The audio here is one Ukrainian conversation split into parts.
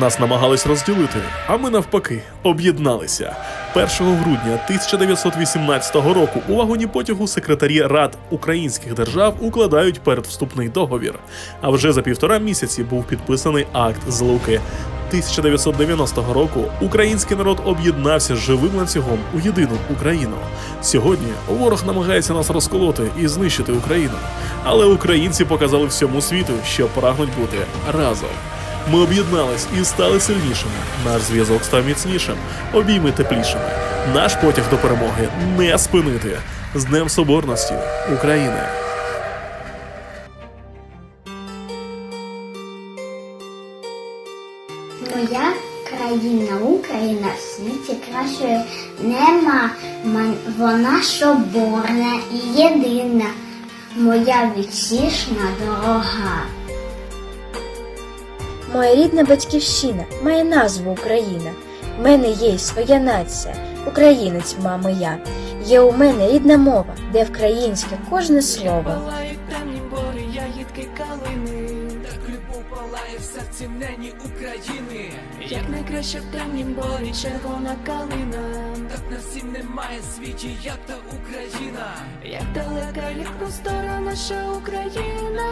Нас намагались розділити, а ми навпаки об'єдналися. 1 грудня 1918 року у вагоні потягу секретарі Рад українських держав укладають передвступний договір. А вже за півтора місяці був підписаний акт злуки. 1990 року український народ об'єднався живим ланцюгом у єдину Україну. Сьогодні ворог намагається нас розколоти і знищити Україну. Але українці показали всьому світу, що прагнуть бути разом. Ми об'єднались і стали сильнішими. Наш зв'язок став міцнішим, обійми теплішими. Наш потяг до перемоги не спинити. З Днем Соборності України! Моя країна, Україна в світі кращої нема. Вона соборна і єдина, моя відчишна дорога. Моя рідна батьківщина має назву Україна. В мене є своя нація, українець, мами я. Є у мене рідна мова, де вкраїнське кожне слово. Темні бори, ягідки калини. Так любов палає в серці нені України. Як найкраще в темнім борі червона калина. Так на всім немає світі, як та Україна. Як далека, як простора наша Україна.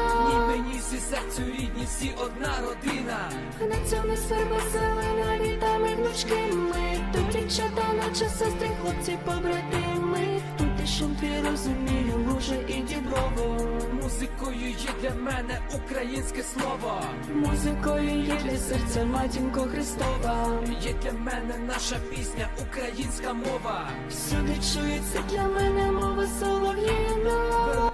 Серцю рідні, всі одна родина. Національна сферба зелена, літами гнучки ми. Тут дівчата, наче сестри, хлопці побратими. Тут і шум твій розумію, луже і діброво. Музикою є для мене українське слово. Музикою є для серця матінко Христова. Є для мене наша пісня, українська мова. Всюди чується для мене мова солов'їна.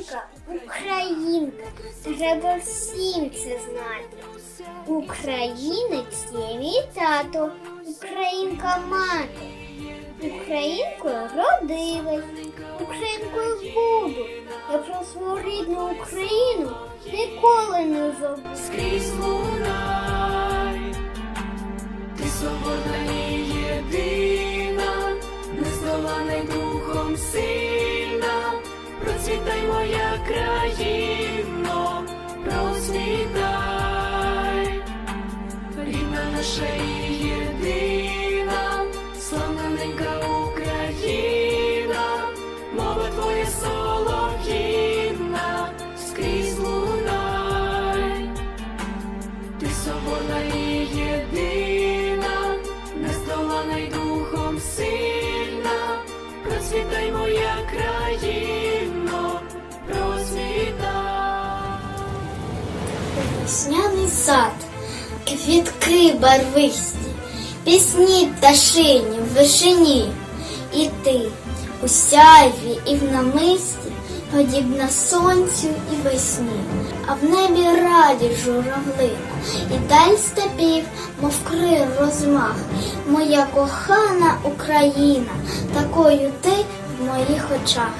Маленька українка. Треба всім це знати. Українець є мій тато, українка мати. Українкою родилась, українкою буду. Я про свою рідну Україну ніколи не забуду. Моя країно, процвітай, рідна наша і єдина, славна ненька Україна, мова твоя солов'їна, скрізь лунай. Ти соборна і єдина, нездолана й духом сильна, процвітай моя країно, Весняний сад, квітки барвисті, пісні пташині в вишині. І ти у сяйві і в намисті, подібна сонцю і весні, а в небі раді журавлина, і даль степів, мов крил розмах. Моя кохана Україна, такою ти в моїх очах.